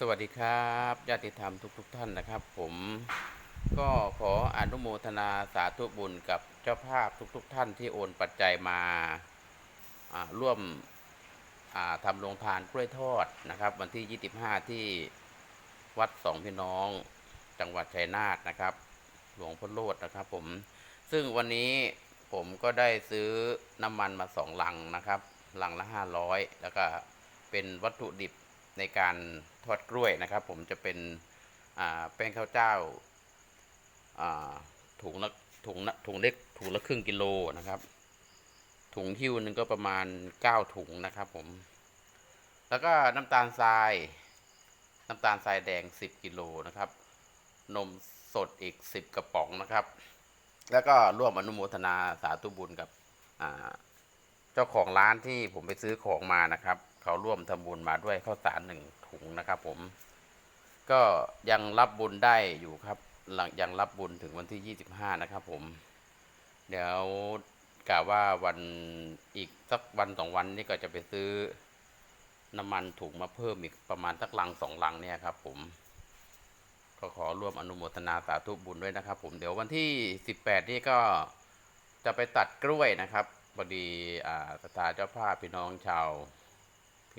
สวัสดีครับญาติธรรมทุกๆทท่านนะครับ ผมก็ขออนุโมทนาสาธุบุญกับเจ้าภาพทุกๆทท่านที่โอนปัจจัยมาร่วมทำโรงทานกล้วยทอดนะครับ วันที่ 25 ที่วัดสองพี่น้อง จังหวัดชัยนาทนะครับ หลวงพ่อโลดนะครับผมซึ่งวันนี้ผมก็ได้ซื้อน้ำมันมาสองลังนะครับลังละ 500 แล้วก็เป็นวัตถุดิบ ในการทอดกล้วยนะครับ ผมจะเป็นแป้งข้าวเจ้าถุงละถุงละถุงเล็กถุงละครึ่งกิโลนะครับ ถุงหิ้วหนึ่งก็ประมาณ 9 ถุงนะครับผม แล้วก็น้ำตาลทราย น้ำตาลทรายแดง 10กิโลนะครับ นมสดอีก 10 กระป๋องนะครับ แล้วก็ร่วมอนุโมทนาสาธุบุญกับเจ้าของร้านที่ผมไปซื้อของมานะครับ เขาร่วมทำบุญมาด้วยข้าวสารหนึ่งถุงนะครับ ผม ก็ยังรับบุญได้อยู่ครับหลังยังรับบุญถึงวันที่ 25 นะครับ ผม เดี๋ยวกะว่าวันอีกสักวันสองวันนี้ก็จะไปซื้อน้ำมันถุงมาเพิ่มอีกประมาณสักลังสองลังเนี่ยครับ ผมก็ขอร่วมอนุโมทนาสาธุบุญด้วยนะครับ ผมเดี๋ยววันที่ 18 นี่ก็จะไปตัดกล้วยนะครับพอดีอ่าสถาเจ้าภาพพี่น้องชาว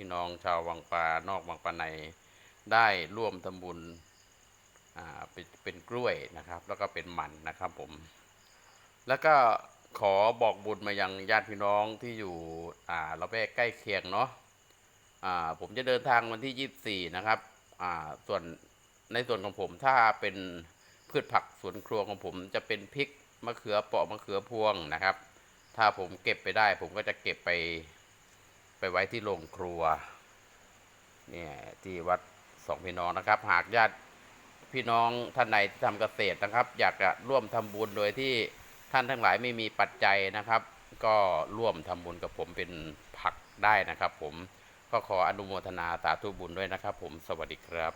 พี่น้องชาววังปานอกวังปลาในได้ร่วมทำบุญเป็นกล้วยนะครับ แล้วก็เป็นหมันนะครับผม แล้วก็ขอบอกบุญมายังญาติพี่น้องที่อยู่อ่าละแวกใกล้เคียงเนาะอ่าผมจะเดินทางวันที่ 24 นะครับอ่าส่วนในส่วนของผมถ้าเป็นพืชผักสวนครัวของผมจะเป็นพริกมะเขือเปาะมะเขือพวงนะครับ ถ้าผมเก็บไปได้ ผมก็จะเก็บไป ไปไว้ที่โรงครัวเนี่ยที่วัดสองพี่น้องนะครับ หากญาติพี่น้องท่านใดที่ทำเกษตรนะครับ อยากจะร่วมทำบุญโดยที่ท่านทั้งหลายไม่มีปัจจัยนะครับ ก็ร่วมทำบุญกับผมเป็นผักได้นะครับ ผมก็ขออนุโมทนาสาธุบุญด้วยนะครับ ผมสวัสดีครับ